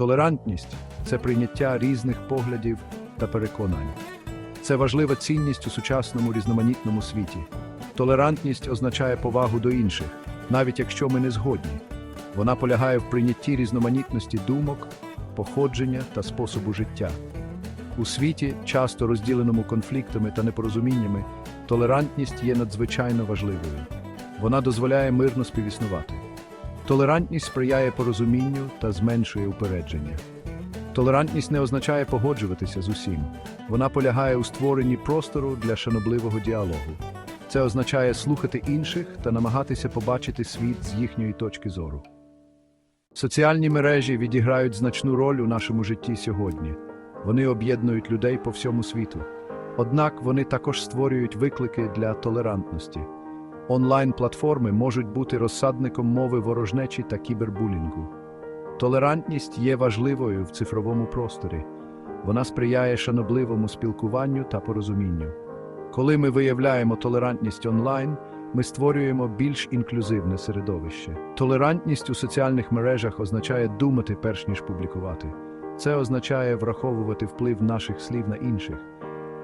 Толерантність це прийняття різних поглядів та переконань. Це важлива цінність у сучасному різноманітному світі. Толерантність означає повагу до інших, навіть якщо ми не згодні. Вона полягає в прийнятті різноманітності думок, походження та способу життя. У світі, часто розділеному конфліктами та непорозуміннями, толерантність є надзвичайно важливою. Вона дозволяє мирно співіснувати. Толерантність сприяє порозумінню та зменшує упередження. Толерантність не означає погоджуватися з усім. Вона полягає у створенні простору для шанобливого діалогу. Це означає слухати інших та намагатися побачити світ з їхньої точки зору. Соціальні мережі відіграють значну роль у нашому житті сьогодні. Вони об'єднують людей по всьому світу. Однак вони також створюють виклики для толерантності. Онлайн-платформи можуть бути розсадником мови ворожнечі та кібербулінгу. Толерантність є важливою в цифровому просторі. Вона сприяє шанобливому спілкуванню та порозумінню. Коли ми виявляємо толерантність онлайн, ми створюємо більш інклюзивне середовище. Толерантність у соціальних мережах означає думати перш ніж публікувати. Це означає враховувати вплив наших слів на інших.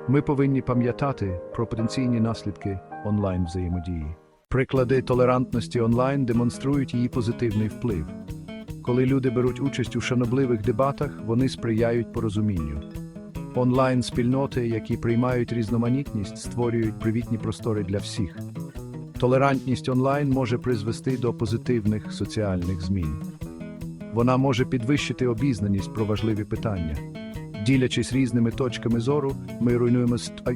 Ми повинні пам'ятати про потенційні наслідки онлайн взаємодії. Приклади толерантності онлайн демонструють її позитивний вплив. Коли люди беруть участь у шанобливих дебатах, вони сприяють порозумінню. Онлайн-спільноти, які приймають різноманітність, створюють привітні простори для всіх. Толерантність онлайн може призвести до позитивних соціальних змін. Вона може підвищити обізнаність про важливі питання. Ділячись різними точками зору, ми руйнуємо СТП.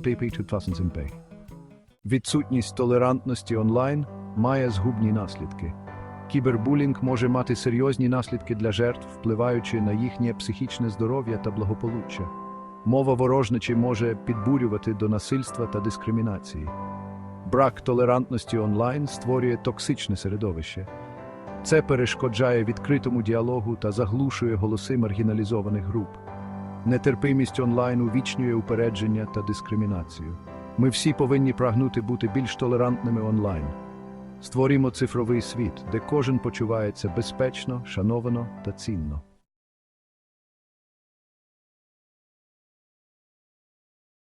Відсутність толерантності онлайн має згубні наслідки. Кібербулінг може мати серйозні наслідки для жертв, впливаючи на їхнє психічне здоров'я та благополуччя. Мова ворожнечі може підбурювати до насильства та дискримінації. Брак толерантності онлайн створює токсичне середовище. Це перешкоджає відкритому діалогу та заглушує голоси маргіналізованих груп. Нетерпимість онлайн увічнює упередження та дискримінацію. Ми всі повинні прагнути бути більш толерантними онлайн. Створімо цифровий світ, де кожен почувається безпечно, шановано та цінно.